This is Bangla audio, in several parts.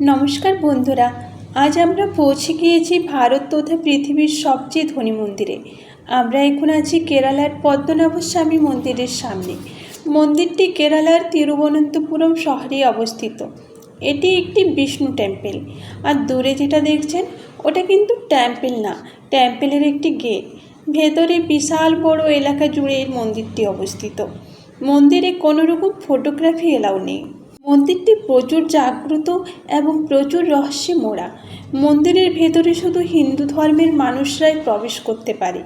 নমস্কার বন্ধুরা, আজ আমরা পৌঁছে গিয়েছি ভারত তথা পৃথিবীর সবচেয়ে ধনী মন্দিরে। আমরা এখন আছি কেরালার পদ্মনাভস্বামী মন্দিরের সামনে। মন্দিরটি কেরালার তিরুবনন্তপুরম শহরে অবস্থিত। এটি একটি বিষ্ণু টেম্পেল আর দূরে যেটা দেখছেন, ওটা কিন্তু টেম্পেল না টেম্পেলের একটি গেট ভেতরে বিশাল বড় এলাকা জুড়ে এই মন্দিরটি অবস্থিত। মন্দিরে কোনো রকম ফটোগ্রাফি এলাও নেই। মন্দিরটি প্রচুর জাগ্রত এবং প্রচুর রহস্যে মোড়া। মন্দিরের ভেতরে শুধু হিন্দু ধর্মের মানুষরাই প্রবেশ করতে পারে।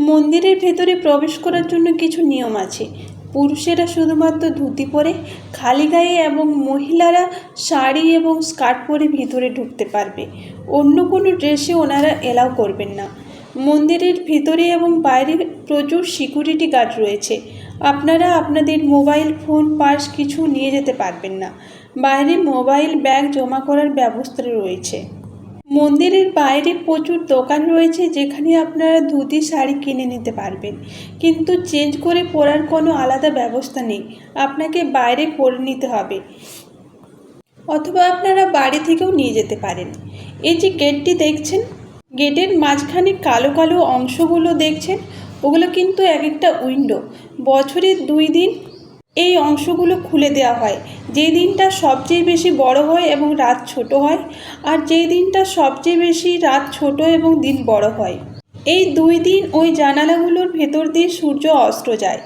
মন্দিরের ভেতরে প্রবেশ করার জন্য কিছু নিয়ম আছে। পুরুষেরা শুধুমাত্র ধুতি পরে, খালি গায়ে এবং মহিলারা শাড়ি এবং স্কার্ট পরে ভিতরে ঢুকতে পারবে। অন্য কোনো ড্রেসে ওনারা এলাও করবেন না। মন্দিরের ভিতরে এবং বাইরে প্রচুর সিকিউরিটি গার্ড রয়েছে। আপনারা আপনাদের মোবাইল ফোন, পার্স কিছু নিয়ে যেতে পারবেন না। বাইরে মোবাইল ব্যাগ জমা করার ব্যবস্থা রয়েছে। মন্দিরের বাইরে প্রচুর দোকান রয়েছে যেখানে আপনারা ধুতি শাড়ি কিনে নিতে পারবেন। কিন্তু চেঞ্জ করে পরার কোনো আলাদা ব্যবস্থা নেই। আপনাকে বাইরে পরে নিতে হবে। অথবা আপনারা বাড়ি থেকেও নিয়ে যেতে পারেন। এই যে গেটটি দেখছেন, গেটের মাঝখানে কালো কালো অংশগুলো দেখছেন ওগুলো কিন্তু এক একটা উইন্ডো। বছরে দুই দিন এই অংশগুলো খুলে দেওয়া হয়। যেই দিনটা সবচেয়ে বেশি বড় হয় এবং রাত ছোট হয় আর যেই দিনটা সবচেয়ে বেশি রাত ছোট এবং দিন বড় হয়। এই দুই দিন ওই জানালাগুলোর ভেতর দিয়ে সূর্য অস্ত যায়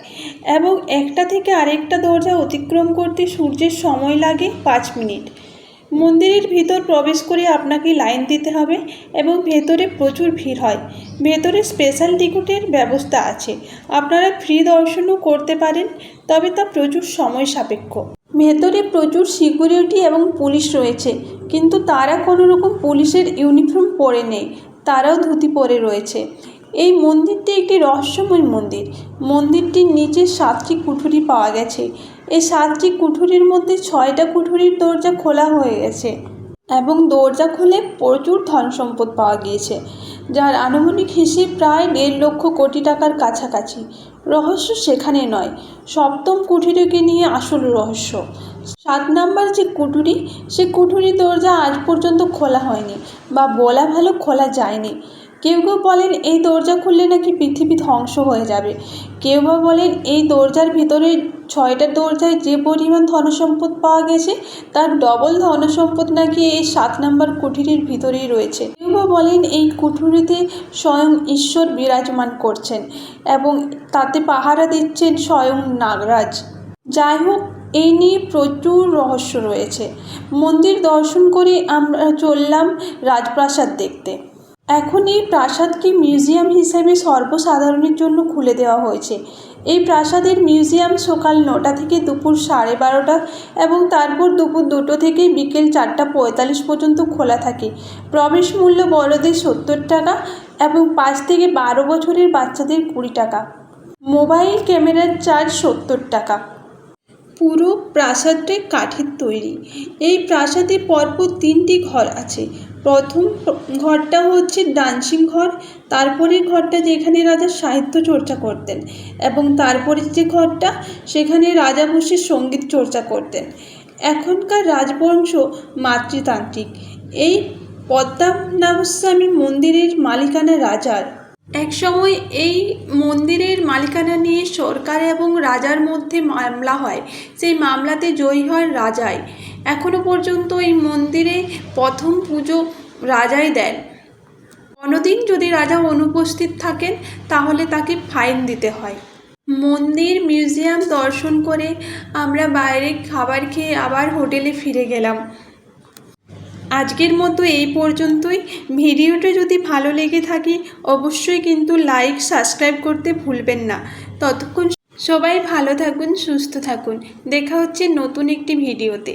এবং একটা থেকে আরেকটা দরজা অতিক্রম করতে সূর্যের সময় লাগে পাঁচ মিনিট। মন্দিরের ভিতর প্রবেশ করে আপনাকে লাইন দিতে হবে এবং ভেতরে প্রচুর ভিড় হয়। ভেতরে স্পেশাল টিকিটের ব্যবস্থা আছে। আপনারা ফ্রি দর্শনও করতে পারেন, তবে তা প্রচুর সময় সাপেক্ষ। ভেতরে প্রচুর সিকিউরিটি এবং পুলিশ রয়েছে, কিন্তু তারা কোনো রকম পুলিশের ইউনিফর্ম পরে নেই। তারাও ধুতি পরে রয়েছে। এই মন্দিরটি একটি রহস্যময় মন্দির। মন্দিরটির নিচে সাতটি কুঠুরি পাওয়া গেছে। এই সাতটি কুঠুরির মধ্যে ছয়টা কুঠুরির দরজা খোলা হয়ে গেছে এবং দরজা খুলে প্রচুর ধন সম্পদ পাওয়া গিয়েছে, যার আনুমানিক হিসেব প্রায় দেড় লক্ষ কোটি টাকার কাছাকাছি। রহস্য সেখানে নয়, সপ্তম কুঠুরিকে নিয়ে আসল রহস্য। সাত নাম্বার যে কুঠুরি, সে কুঠুরির দরজা আজ পর্যন্ত খোলা হয়নি বা বলা ভালো খোলা যায়নি। কেউ কেউ বলেন এই দরজা খুললে নাকি পৃথিবী ধ্বংস হয়ে যাবে। কেউ বা বলেন এই দরজার ভিতরে ছয়টা দরজায় যে পরিমাণ ধনসম্পদ পাওয়া গেছে, তার ডবল ধনসম্পদ নাকি এই সাত নম্বর কুঠুরির ভিতরেই রয়েছে। কেউ বা বলেন এই কুঠুরিতে স্বয়ং ঈশ্বর বিরাজমান করছেন এবং তাতে পাহারা দিচ্ছেন স্বয়ং নাগরাজ। যাই হোক, এই নিয়ে প্রচুর রহস্য রয়েছে। মন্দির দর্শন করে আমরা চললাম রাজপ্রাসাদ দেখতে। এখন এই প্রাসাদকে মিউজিয়াম হিসেবে সর্বসাধারণের জন্য খুলে দেওয়া হয়েছে। এই প্রাসাদের মিউজিয়াম সকাল নটা থেকে দুপুর সাড়ে বারোটা এবং তারপর দুপুর দুটো থেকে বিকেল চারটা পঁয়তাল্লিশ পর্যন্ত খোলা থাকে। প্রবেশ মূল্য বড়দের সত্তর টাকা এবং পাঁচ থেকে বারো বছরের বাচ্চাদের কুড়ি টাকা। মোবাইল ক্যামেরার চার্জ সত্তর টাকা। পুরো প্রাসাদটাই কাঠের তৈরি। এই প্রাসাদে পরপর তিনটি ঘর আছে। প্রথম ঘরটা হচ্ছে ডান্সিং ঘর তারপরে ঘরটা যেখানে রাজা সাহিত্য চর্চা করতেন এবং তারপরে যে ঘরটা, সেখানে রাজা বসে সংগীত চর্চা করতেন। এখনকার রাজবংশ মাতৃতান্ত্রিক। এই পদ্মনাভস্বামী মন্দিরের মালিকানা রাজার। একসময় এই মন্দিরের মালিকানা নিয়ে সরকার এবং রাজার মধ্যে মামলা হয়। সেই মামলাতে জয়ী হয় রাজাই। এখনও পর্যন্ত এই মন্দিরে প্রথম পুজো রাজাই দেন। কোনোদিন যদি রাজা অনুপস্থিত থাকেন, তাহলে তাকে ফাইন দিতে হয়। মন্দির মিউজিয়াম দর্শন করে আমরা বাইরে খাবার খেয়ে আবার হোটেলে ফিরে গেলাম। আজকের মতো এই পর্যন্তই। ভিডিওটা যদি ভালো লেগে থাকে, অবশ্যই কিন্তু লাইক সাবস্ক্রাইব করতে ভুলবেন না। ততক্ষণ সবাই ভালো থাকুন, সুস্থ থাকুন। দেখা হচ্ছে নতুন একটি ভিডিওতে।